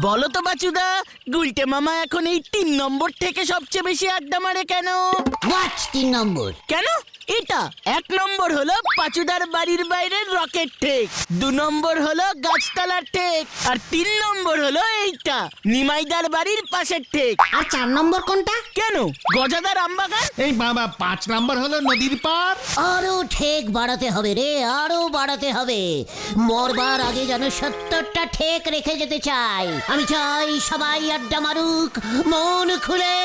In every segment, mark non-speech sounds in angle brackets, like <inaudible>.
বলো তো বাচুদা গুলটে মামা এখন এই তিন নম্বর থেকে সবচেয়ে বেশি আড্ডা মারে কেন? হোয়াট তিন নম্বর? কেন? এটা এক নম্বর হলো পাচুদার বাড়ির বাইরের রকেট ঠেক। দু নম্বর হলো গাছতলার ঠেক। আর তিন নম্বর হলো এইটা নিমাইদার বাড়ির পাশের ঠেক। আর চার নম্বর কোনটা? কেন? গজাদার আমবাগান? এই বাবা পাঁচ নাম্বার হলো নদীর পার। আরও ঠেক বাড়াতে হবে রে আরও বাড়াতে হবে। মরবার আগে যেন সত্তরটা ঠেক রেখে যেতে চাই। আমি চাই সবাই আড্ডা মারুক মন খুলে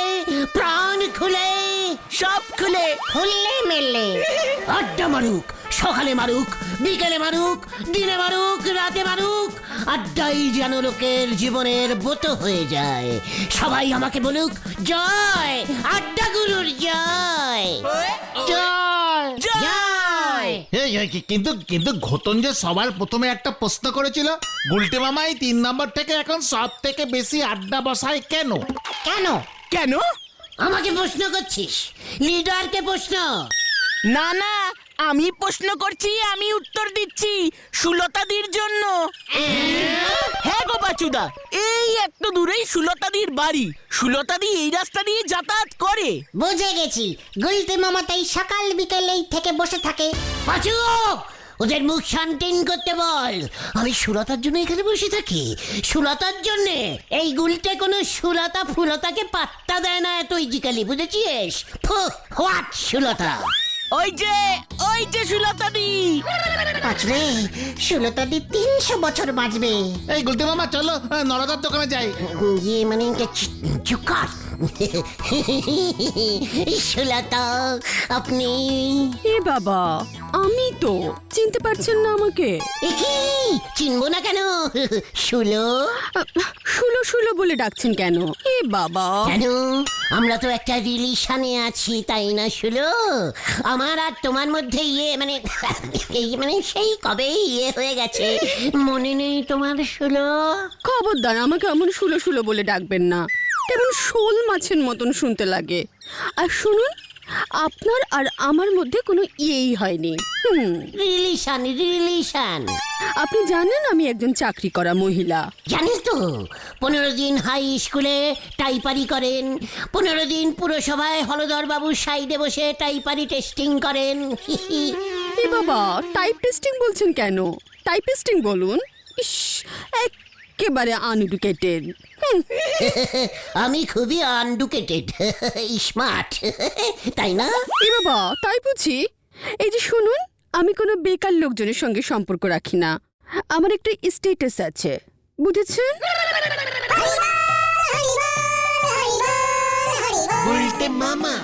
প্রাণ খুলে। সব খুলে খুললে মেললে আড্ডা মারুক সকালে মারুক বিকেলে মারুক দিনে মারুক রাতে মারুক আড্ডাই যেন লোকের জীবনের ব্রত হয়ে যায়। সবাই আমাকে বলুক জয় আড্ডা গুরুর জয়। জয়। জয়! এই, এই, কি- কিন্তু কিন্তু ঘটন যে সবার প্রথমে একটা প্রশ্ন করেছিল গুলটে মামাই তিন নম্বর থেকে এখন সব থেকে বেশি আড্ডা বসায় কেন? কেন? কেন? আমাকে প্রশ্ন করছিস? লিডারকে প্রশ্ন। না না আমি প্রশ্ন করছি আমি উত্তর দিচ্ছি সুলতাদির জন্য। হ্যাঁ গো বাচুদা এই একটু দূরেই সুলতাদির বাড়ি। সুলতাদি এই রাস্তা দিয়ে যাতায়াত করে। বুঝে গেছি। গুলতে মামা তাই সকাল বিকেলেই থেকে বসে থাকে। পাচু ওদের মুখ শান্তিন করতে বল। আমি সুলতার জন্য এখানে বসে থাকি। সুলতার জন্য এই গুলটে কোনো সুলতা ফুলতাকে পাত্তা দেয় না এত ইজিকালি বুঝেছিস? হোয়াট সুলতা? ওই যে ওই যে সুলতানি। পাচরে সুলতা দি তিনশো বছর বাঁচবে এই গুলটে মামা চলো নরদার দোকানে যাই। ইয়ে মানে চুকার। সুলতা আপনি এ বাবা আমি তো চিনতে পারছেন না আমাকে। এ কি চিনবো না কেন? শুলো। শুলো শুলো বলে ডাকছেন কেন? এ বাবা। কেন? আমরা তো একটা রিলেশনে আছি তাই না শুলো? আমার আর তোমার মধ্যে ইয়ে মানে এই মানে সেই কবে ইয়ে হয়ে গেছে। মনে নেই তোমার শুলো? খবরদার আমাকে এমন শুলো শুলো বলে ডাকবেন না। কেমন শোল মাছের মতন শুনতে লাগে। আর শুনুন আপনার আর আমার মধ্যে কোনো ইয়েই হয়নি। হুম। রিলেশন রিলেশন আপনি জানেন আমি একজন চাকরি করা মহিলা। জানিস তো পনেরো দিন হাই স্কুলে টাইপারি করেন পনেরো দিন পুরসভায় হলদর বাবুর সাইডে বসে টাইপারি টেস্টিং করেন। এ বাবা টাইপ টেস্টিং বলছেন কেন? টাইপিস্টিং বলুন? ইস একেবারে আনএডুকেটেড <laughs> আমি খুবই আনডুকেটেড স্মার্ট <laughs> <laughs> তাই না? এ বাবা তাই বুঝি? এই যে শুনুন আমি কোনো বেকার লোকজনের সঙ্গে সম্পর্ক রাখি না। আমার একটা স্টেটাস আছে বুঝেছেন? বলতে মামা।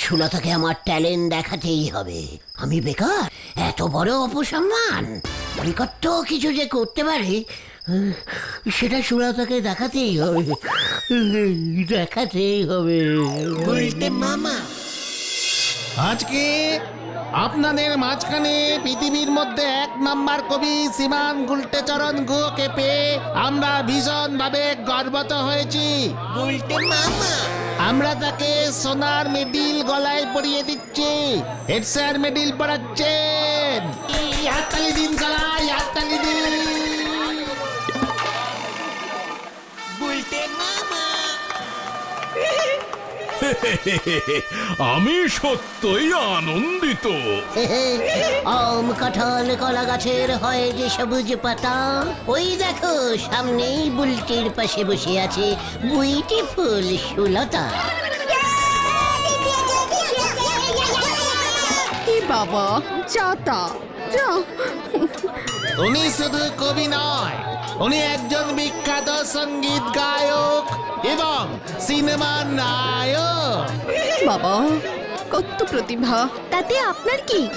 সুলতাকে আমার ট্যালেন্ট দেখাতেই হবে। আমি বেকার এত বড় অপসম্মান। কত কিছু যে করতে পারি সেটা সুলতাকে দেখাতেই হবে। দেখাতেই হবে। বলতে মামা। আজকে আপনাদের মাঝখানে পৃথিবীর মধ্যে এক নাম্বার কবি সীমান গুলটে চরণ গুহকে পেয়ে আমরা ভীষণ ভাবে গর্বত হয়েছি। মামা। আমরা তাকে সোনার মেডিল গলায় পরিয়ে দিচ্ছি। হেড স্যার মেডিল পড়াচ্ছেন হাততালি দিন আমি সত্যই আনন্দিত। আম কাঁঠাল কলা গাছের হয় যে সবুজ পাতা। ওই দেখো সামনেই বুলটির পাশে বসে আছে বুইটিফুল সুলতা। এ বাবা যাতা যা। উনি শুধু কবি নয় উনি একজন বিখ্যাত সংগীত গায়ক এবং সিনেমার নায়ক। বাবা কত প্রতিভা। তাতে আপনার কি?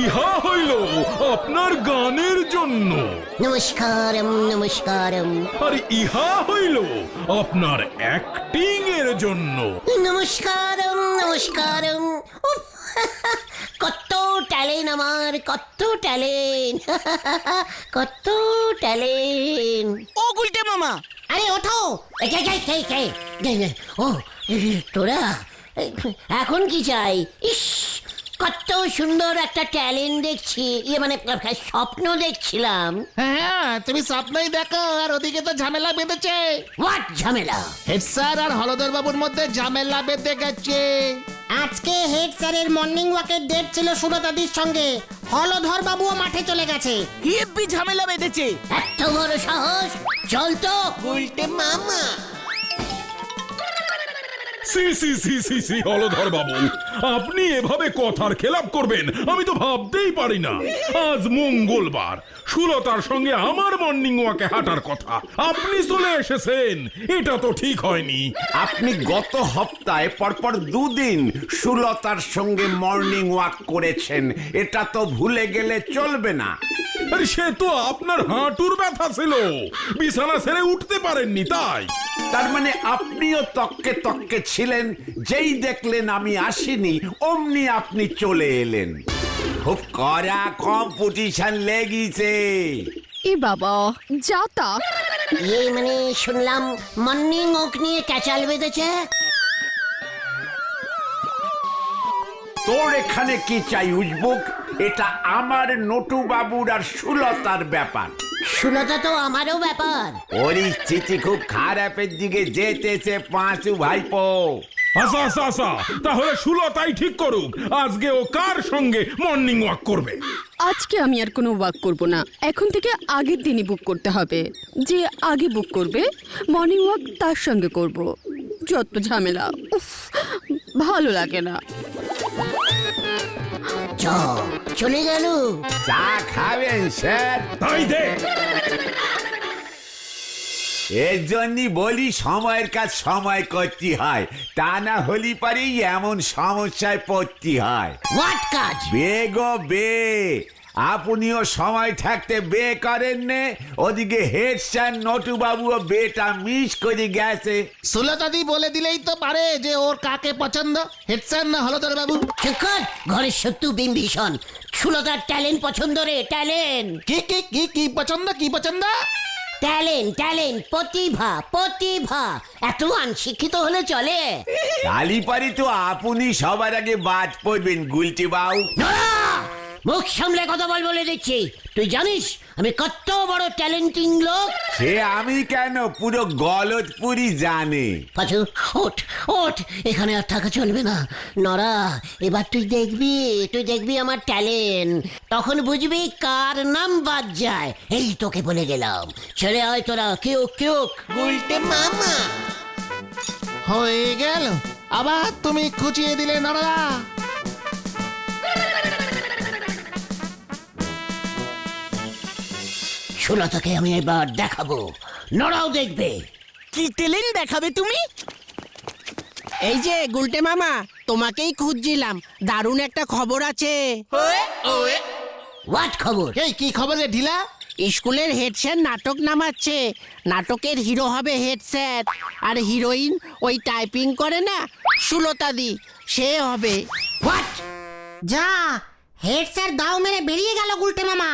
ইহা হইল আপনার গানের জন্য। নমস্কারম নমস্কারম। আর ইহা হইল আপনার অ্যাক্টিং এর জন্য। নমস্কারম নমস্কারম। কত ট্যালেন্ট আমার কত ট্যালেন্ট। কত ট্যালেন্ট। ও গুলটে মামা। আরে ওঠো। এই, কে, কে, কে, কে? ও তোরা এখন কি চাই? ইস কত সুন্দর একটা ট্যালেন্ট দেখছি। ইয়ে মানে স্বপ্ন দেখছিলাম। হ্যাঁ তুমি স্বপ্নই দেখো আর ওদিকে তো ঝামেলা বেঁধেছে। হোয়াট ঝামেলা? হেড স্যার আর হলদর বাবুর মধ্যে ঝামেলা বেঁধে গেছে। আজকে হেড স্যারের মর্নিং ওয়াকের ডেট ছিল সুরতাদির সঙ্গে। হলধর বাবুও মাঠে চলে গেছে। হেব্বি ঝামেলা বেঁধেছে? এত বড় সাহস! চল তো! সি সি সি সি সি, হলধর বাবু আপনি এভাবে কথার খেলাপ করবেন, আমি তো ভাবতেই পারি না। আজ মঙ্গলবার, সুলতার সঙ্গে আমার মর্নিং ওয়াকে হাঁটার কথা। আপনি চলে এসেছেন, এটা তো ঠিক হয়নি। আপনি গত সপ্তাহে, পরপর দুদিন সুলতার সঙ্গে মর্নিং ওয়াক করেছেন, এটা তো ভুলে গেলে চলবে না। আরে সে তো আপনার হাঁটুর ব্যথা ছিল। বিছানা ছেড়ে উঠতে পারেননি তাই। তার মানে আপনিও তককে তককে ছিলেন যেই দেখলেন আমি আসিনি অমনি আপনি চলে এলেন। খুব কড়া কম্পিটিশন লেগেছে। এ বাবা যাতা ইয়ে মানে শুনলাম মর্নিং ওক নিয়ে ক্যাচাল বেঁধেছে। তোর এখানে কি চাই উজবুক? এটা আমার নটু বাবুর আর সুলতার ব্যাপার। সুলতা তো আমারও ব্যাপার। পরিস্থিতি খুব খারাপের দিকে যেতেছে পাঁচু ভাইপো। আসা আসা আসা তাহলে সুলতাই ঠিক করুক। আজকে ও কার সঙ্গে মর্নিং ওয়াক করবে? আজকে আমি আর কোনো ওয়াক করব না। এখন থেকে আগের দিনই বুক করতে হবে। যে আগে বুক করবে মর্নিং ওয়াক তার সঙ্গে করব। যত ঝামেলা উফ ভালো লাগে না। চ চলে গেল। চা খাবেন স্যার। তাই দে। এর জন্যই বলি সময়ের কাজ সময় করতে হয়। তা না হলি পারেই এমন সমস্যায় পড়তে হয়। হোয়াট কাজ? বেগো বে। আপনিও সময় থাকতে বে করেন নে। ওদিকে হেড স্যার নটু বাবুও বেটা মিস করে গেছে। সুলতাদি বলে দিলেই তো পারে যে ওর কাকে পছন্দ। হেড স্যার না হলদর বাবু শুকর ঘরের শত্রু বিম্বিষণ সুলতার ট্যালেন্ট পছন্দ রে ট্যালেন্ট। কি কি কি কি পছন্দ কি পছন্দ? ট্যালেন্ট ট্যালেন্ট প্রতিভা প্রতিভা। এত অনশিক্ষিত হলে চলে। কালীপারি তো আপনি সবার আগে বাদ পড়বেন গুলটি বাউ! মুখ সামলে কথা বল বলে দিচ্ছি। তুই জানিস আমি কত বড় ট্যালেন্টিং লোক? সে আমি কেন? পুরো গলতপুরি জানে। পাচু ওঠ ওঠ এখানে আর থাকা চলবে না। নরা এবার তুই দেখবি তুই দেখবি আমার ট্যালেন্ট তখন বুঝবি কার নাম বাদ যায়। এই তোকে বলে গেলাম। ছেড়ে হয় তোরা কেউ কেউ। হয়ে গেল। আবার তুমি খুঁচিয়ে দিলে নড়া। সুলতাকে আমি এবার দেখাবো। নরাও দেখবে। কি টেলেন দেখাবে তুমি? এই যে গুলটে মামা তোমাকেই খুঁজছিলাম। দারুণ একটা খবর আছে। হোয়াট খবর? এই কি খবরে ঢিলা? স্কুলের হেড স্যার নাটক নামাচ্ছে। নাটকের হিরো হবে হেড স্যার আর হিরোইন ওই টাইপিং করে না সুলতাদি। সে হবে। হোয়াট যা হেড স্যার দাও মেরে বেরিয়ে গেল গুলটে মামা।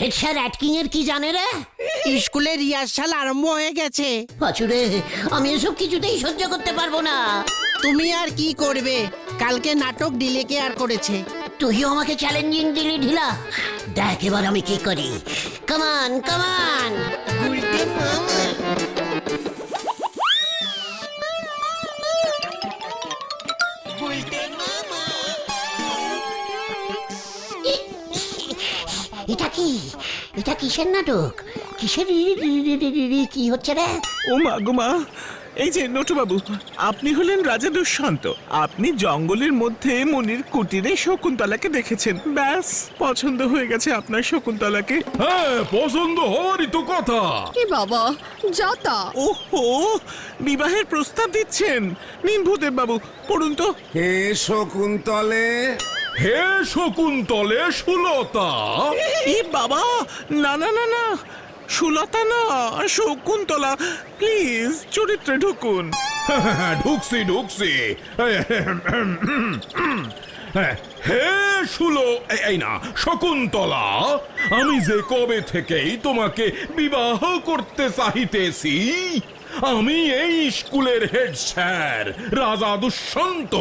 হেড স্যার অ্যাক্টিং এর কি জানে রে? স্কুলের রিহার্সাল আরম্ভ হয়ে গেছে। পাচুরে আমি এসব কিছুতেই সহ্য করতে পারব না। তুমি আর কি করবে? কালকে নাটক ডিলে কেয়ার করেছে। তুইও আমাকে চ্যালেঞ্জিং দিলি ঢিলা। দেখ এবার আমি কি করি। কামান কামান এটা কি? এটা কিসের নাটক? কিসের কি হচ্ছে রে? ও মা গো মা এই যে নটুবাবু আপনি হলেন রাজা দুষ্যন্ত। আপনি জঙ্গলের মধ্যে মনির কুটিরে শকুন্তলাকে দেখেছেন। ব্যাস পছন্দ হয়ে গেছে আপনার শকুন্তলাকে। হ্যাঁ পছন্দ হওয়ারই তো কথা। এ বাবা যাতা ওহো বিবাহের প্রস্তাব দিচ্ছেন। নিন ভূদেব বাবু পড়ুন তো। হে শকুন্তলে হে শকুন্তলে সুলতা। ই বাবা না না না না সুলতা না শকুন্তলা প্লিজ চরিত্রে ঢুকুন। <laughs> ঢুকছি ঢুকছি। <clears throat> হে শুলো এই- না শকুন্তলা আমি যে কবে থেকেই তোমাকে বিবাহ করতে চাহিতেছি আমি এই স্কুলের হেড স্যার রাজা দুষ্যন্ত।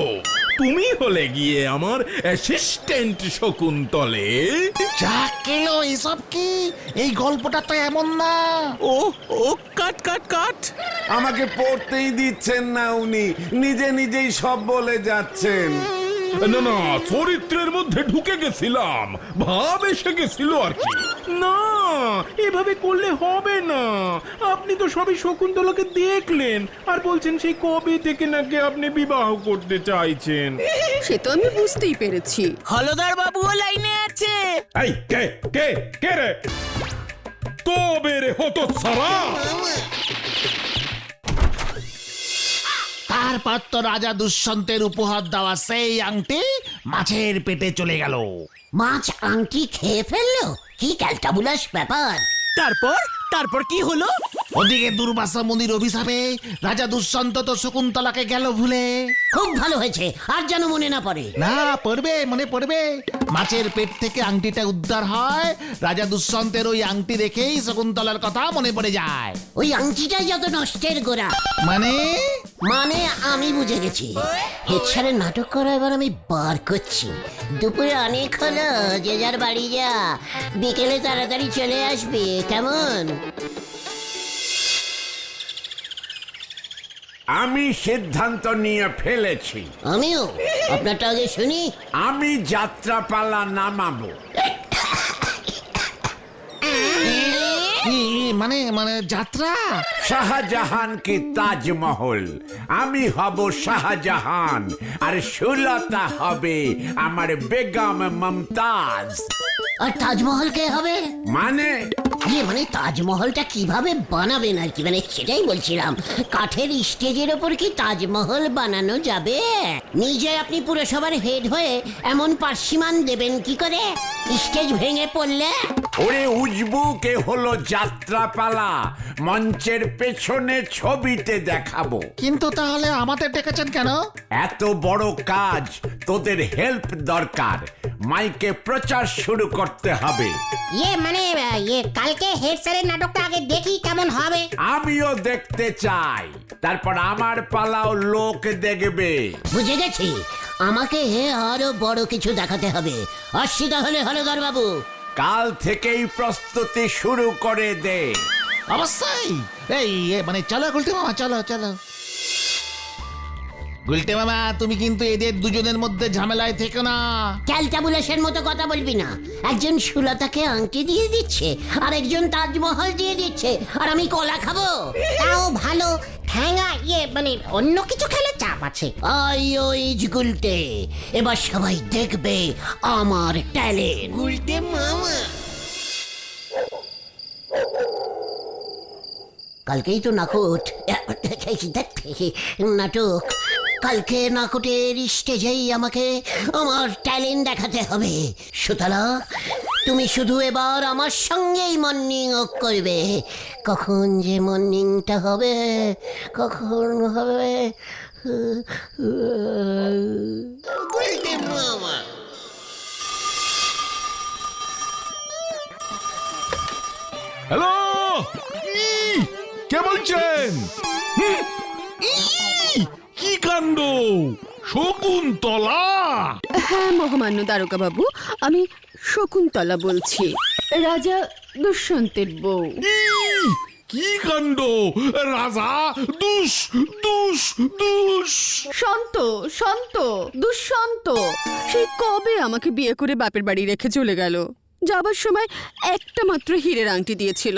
তুমি হলে গিয়ে আমার অ্যাসিস্ট্যান্ট শকুন্তলে। যা কেলো এসব কি? এই গল্পটা তো এমন না। ও ও কাট কাট কাট। আমাকে পড়তেই দিচ্ছেন না উনি। নিজে নিজেই সব বলে যাচ্ছেন। না না চরিত্রের মধ্যে ঢুকে গেছিলাম। ভাব এসে গেছিল আর কি। না এভাবে করলে হবে না। আপনি তো সবই শকুন্তলাকে দেখলেন আর বলছেন সেই কবে থেকে নাকি আপনি বিবাহ করতে চাইছেন। সে তো আমি বুঝতেই পেরেছি। হলদার বাবুও লাইনে আছে। এই কে কে কে রে? তবে রে হতো সারা তো রাজা দুষ্যন্তের উপহার দেওয়া সেই আংটি মাছের পেটে চলে গেল। মাছ আংটি খেয়ে ফেলল? কি ক্যালটাবুলাস ব্যাপার? তারপর? তারপর কি হলো? ওদিকে দুর্বাসা মুনির অভিশাপে রাজা দুষ্যন্ত তো শকুন্তলাকে গেল ভুলে। খুব ভালো হয়েছে আর যেন মনে না পড়ে। না পড়বে মনে পড়বে। মাছের পেট থেকে আংটিটা উদ্ধার হয় রাজা দুষ্যন্তের ওই আংটি দেখেই শকুন্তলার কথা মনে পড়ে যায়। ওই আংটিটাই যত নষ্টের গোড়া। মানে? মানে আমি বুঝে গেছি। হেড স্যারের নাটক করা এবার আমি বার করছি। দুপুরে অনেক হলো যে যার বাড়ি যা। বিকেলে তাড়াতাড়ি চলে আসবে কেমন? আমি সিদ্ধান্ত নিয়ে ফেলেছি। আমিও। আপনারটা আগে শুনি। আমি যাত্রাপালা নামাবো। মানে মানে যাত্রা? শাহজাহান কি তাজমহল? আমি হব শাহজাহান আর সুলতা হবে আমার বেগম মমতাজ। আর তাজমহল কে হবে? মানে ইয়ে মানে তাজমহলটা কীভাবে বানাবেন আর কি? মানে সেটাই বলছিলাম। কাঠের স্টেজের ওপর কি তাজমহল বানানো যাবে? নিজে আপনি পুরসভার হেড হয়ে এমন পার্সিমান দেবেন কি করে? স্টেজ ভেঙে পড়লে? ওরে উজবুকে হলো যাত্রাপালা? মঞ্চের পেছনে ছবিতে দেখাবো। কিন্তু তাহলে আমাদের ডেকেছেন কেন? এত বড় কাজ তোদের হেল্প দরকার। মাইকে প্রচার শুরু করতে হবে। ইয়ে মানে ইয়ে কালকে হেড স্যারের নাটকটা আগে দেখি কেমন হবে। আমিও দেখতে চাই। তারপর আমার পালাও লোক দেখবে। বুঝে গেছি। আমাকে হে আরও বড় কিছু দেখাতে হবে। আসছি তাহলে হলদর বাবু। কাল থেকেই প্রস্তুতি শুরু করে দে। অবশ্যই। এই এ, মানে চলো গুলটে মামা চলো চলো। গুলটে মামা তুমি কিন্তু এদের দুজনের মধ্যে ঝামেলায় থেকো না। মতো কথা বলবি না। একজন সুলতাকে আংটি দিয়ে দিচ্ছে আর একজন তাজমহল দিয়ে দিচ্ছে আর আমি কলা খাব। তাও ভালো। ঠ্যাঙ্গা ইয়ে মানে অন্য কিছু খেলে চাপ আছে। আই ওই গুলটে। এবার সবাই দেখবে আমার ট্যালেন্ট। গুলটে মামা। কালকেই তো নাকট। <coughs> নাটক। কালকে নাকটের স্টেজেই আমাকে আমার ট্যালেন্ট দেখাতে হবে। সুতলা তুমি শুধু এবার আমার সঙ্গেই মর্নিং ওয়াক করবে। কখন যে মর্নিংটা হবে কখন হবে? হ্যালো কে বলছেন? কাণ্ড। শকুন্তলা। হ্যাঁ মহামান্য দারোগা বাবু আমি শকুন্তলা বলছি। রাজা দুষ্যন্তের বউ। কি কাণ্ড? রাজা দুষ দুষ দুষ। শান্ত শান্ত দুঃশান্ত সেই কবে আমাকে বিয়ে করে বাপের বাড়ি রেখে চলে গেল? যাবার সময় একটা মাত্র হীরের আংটি দিয়েছিল।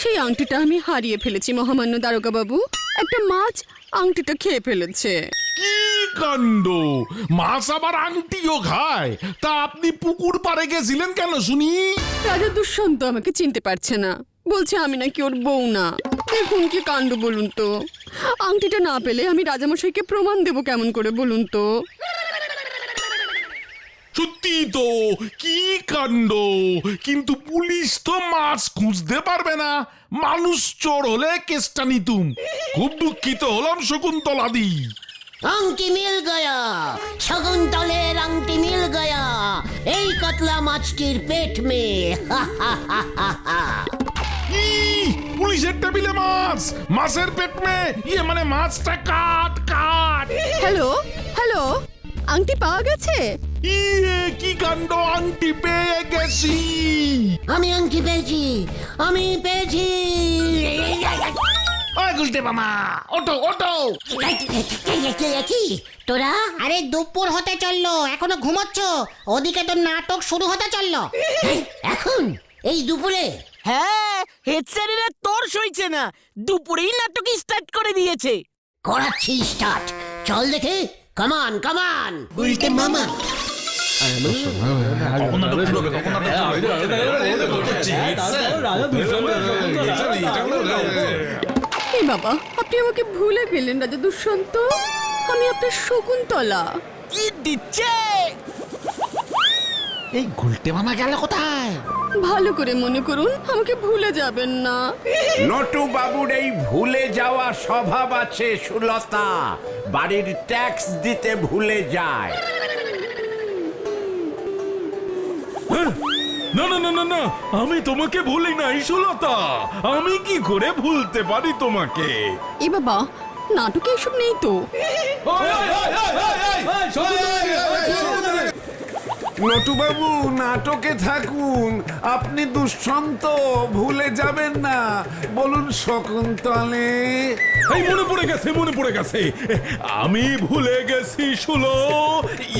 সেই আংটিটা আমি হারিয়ে ফেলেছি মহামান্য দারোগা বাবু একটা মাছ আংটিটা খেয়ে ফেলেছে। কি কাণ্ড? মাছ আবার আংটিও খায়? তা আপনি পুকুর পাড়ে গেছিলেন কেন শুনি? রাজা দুষ্যন্ত আমাকে চিনতে পারছে না। বলছে আমি নাকি ওর বউ না। দেখুন কি কাণ্ড বলুন তো? আংটিটা না পেলে আমি রাজামশাইকে প্রমাণ দেবো কেমন করে বলুন তো? সত্যি তো কি কাণ্ড? কিন্তু পুলিশ তো মাছ খুঁজতে পারবে না। মানুষ চোর হলে কেসটা নিতুম। খুব দুঃখিত হলাম শকুন্তলাদি। আংটি মিল গয়া শকুন্তলের আংটি মিল গয়া এই কাতলা মাছটির পেট মে। হা হা হা হা হা। ই, পুলিশের টেবিলে মাছ মাছের পেট মে। ইয়ে মানে মাছটা কাট কাট। হ্যালো হ্যালো আংটি পাওয়া গেছে? ইয়ে কি কাণ্ড? আংটি পেয়ে গেছি। আমি আংটি পেয়েছি আমি পেয়েছি। ওই গুলটে মামা ওটো ওটো কি? তোরা? আরে দুপুর হতে চলল এখনও ঘুমোচ্ছ? ওদিকে তো নাটক শুরু হতে চলল। এখন? এই দুপুরে? হ্যাঁ হেড স্যারেরা তোর সইছে না দুপুরেই নাটক স্টার্ট করে দিয়েছে। করাচ্ছি স্টার্ট চল দেখে। কামান কামান উল্টে মামা বাবা আপনি আমাকে ভুলে গেলেন রাজা দুষ্যন্ত। আমি আপনার শকুন্তলা। কি দিচ্ছে। এই গুলটে মামা গেল কোথায়? ভালো করে মনে করুন আমাকে ভুলে যাবেন না। নটু বাবুর এই ভুলে যাওয়া স্বভাব আছে সুলতা। বাড়ির ট্যাক্স দিতে ভুলে যায়? না না না না না আমি তোমাকে ভুলি নাই সুলতা। আমি কি করে ভুলতে পারি তোমাকে? এ বাবা নাটকে এসব নেই তো। নটুবাবু নাটকে থাকুন। আপনি দুঃসন্ত ভুলে যাবেন না। বলুন শকুন্তলে। এই মনে পড়ে গেছে মনে পড়ে গেছে। আমি ভুলে গেছি শুলো।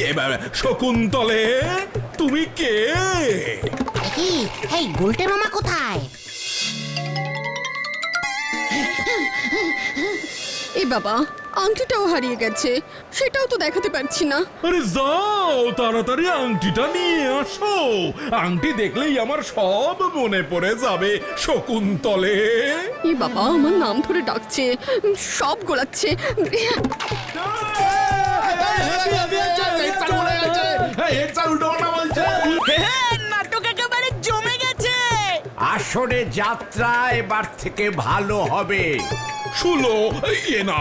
এবার শকুন্তলে। তুমি কে কি এই গুলটে মামা কোথায় এ বাবা আংটিটাও হারিয়ে গেছে সেটাও তো দেখাতে পারছি না আরে যাও তাড়াতাড়ি আংটিটা নিয়ে আসো আংটি দেখলেই আমার সব মনে পড়ে যাবে শকুন্তলে এ বাবা আমার নাম ধরে ডাকছে সব গোলাচ্ছে হ্যাঁ নাটক একেবারে জমে গেছে। আসরে যাত্রা এবার থেকে ভালো হবে। শুলো ইয়ে না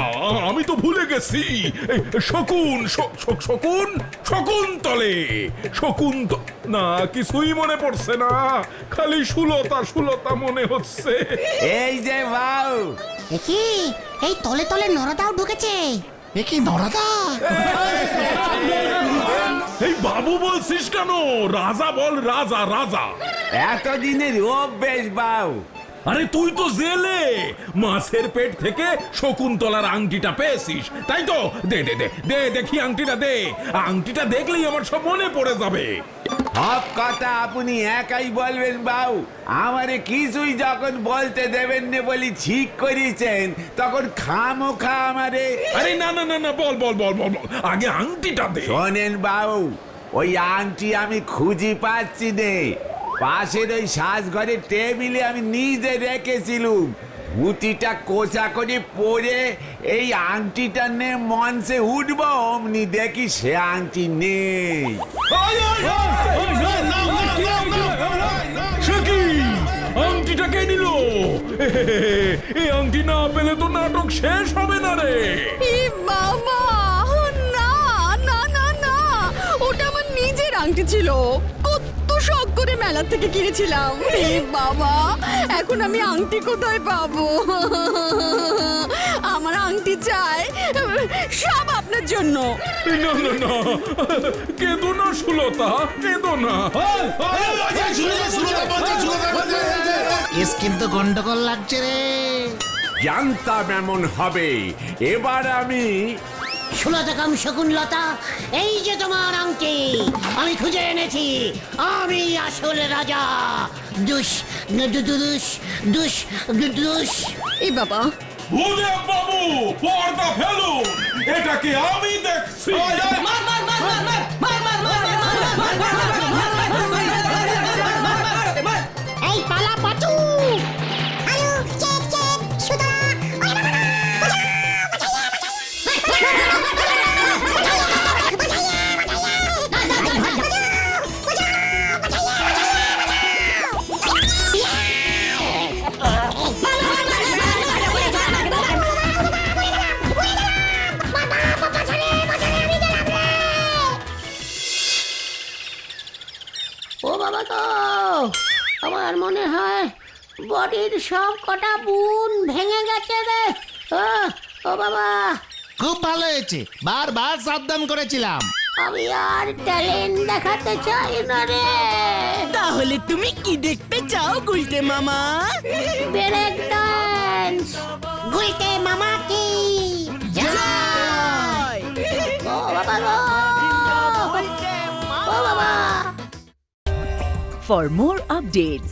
আমি তো ভুলে গেছি। শকুন শকুন শকুন্তলে শকুন্ত না কিছুই মনে পড়ছে না। খালি সুলতা সুলতা মনে হচ্ছে। এই যে বাউ। কি এই তলে তলে নরদাও ঢুকেছে। এ কি নরাদা এই বাবু বলছিস কেন? রাজা বল রাজা রাজা। এতদিনের অভ্যেস বাউ। আরে তুই তো জেলে। মাছের পেট থেকে শকুন্তলার আংটিটা পেয়েছিস। তাই তো? দে দে দে দে দেখি আংটিটা দে। আংটিটা দেখলেই আমার সব মনে পড়ে যাবে। সব কথা আপনি একাই বলবেন বাউ আমারে কিছুই যখন বলতে দেবেন না বলি ঠিক করেছেন তখন খামো খা আমারে। আরে না না না না বল বল বল বল বল। আগে আংটিটা দে। শোনেন বাবু ওই আংটি আমি খুঁজি পাচ্ছি নে। পাশের ওই সাজঘরের টেবিলে আমি নিজে রেখেছিলুম। ধুতিটা কোচা করে পরে এই আংটিটা নে মঞ্চে উঠবো অমনি দেখি সে আংটি নেই। আংটিটা কে নিল? এই আংটি না পেলে তো নাটক শেষ হবে না রে। বাবা না না না না ওটা আমার নিজের আংটি ছিল। করে মেলা থেকে কিনেছিলাম এ বাবা এখন আমি আংটি কোথায় পাবো আমার আংটি চাই সব আপনার জন্য না না না কেঁদো না সুলতা কেঁদো না কেস কিন্তু গন্ডগোল লাগছে রে জানতাম এমন হবে এবার আমি সুলতা কাম শকুন লতা এই যে তোমার আংটি আমি খুঁজে এনেছি আমি আসল রাজা দুষ দু- দু- দুষ দুষ দুষ এ বাবা ভূদেব বাবু পর্দা ফেলুন এটাকে আমি দেখছি এই পালা পাচু বডির সব কটা বুন ভেঙে গেছে রে। ও, ও বাবা। খুব ভালো হয়েছে। বারবার সাবধান করেছিলাম। আমি আর ট্যালেন্ট দেখাতে চাই না রে। তাহলে তুমি কি দেখতে চাও গুলটে মামা? Break dance. গুলতে মামা কি? জয়! ও বাবা গো। ও বাবা। For more updates,